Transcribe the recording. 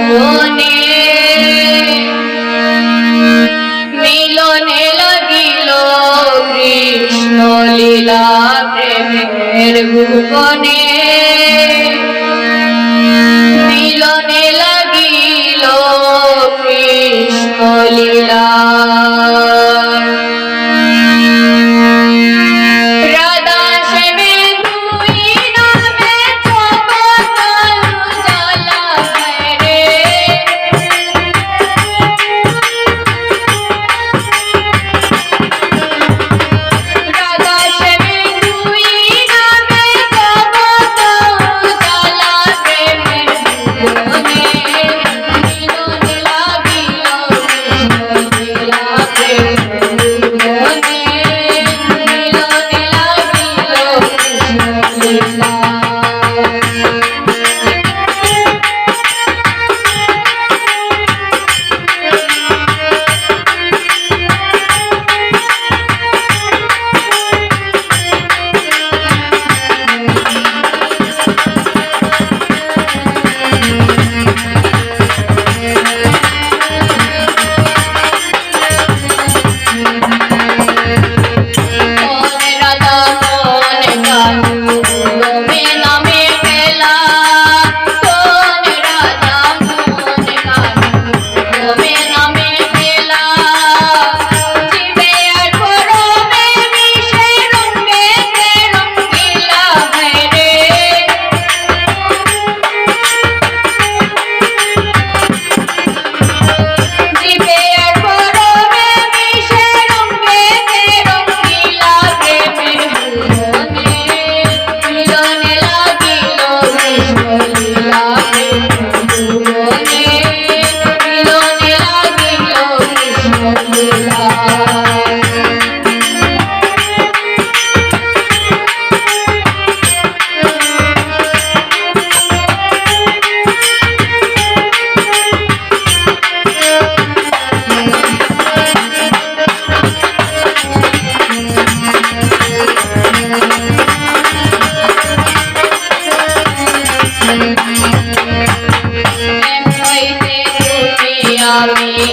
মনে। মিলনে লাগিল কৃষ্ণ লীলা প্রেমের ভুবনে Charlie.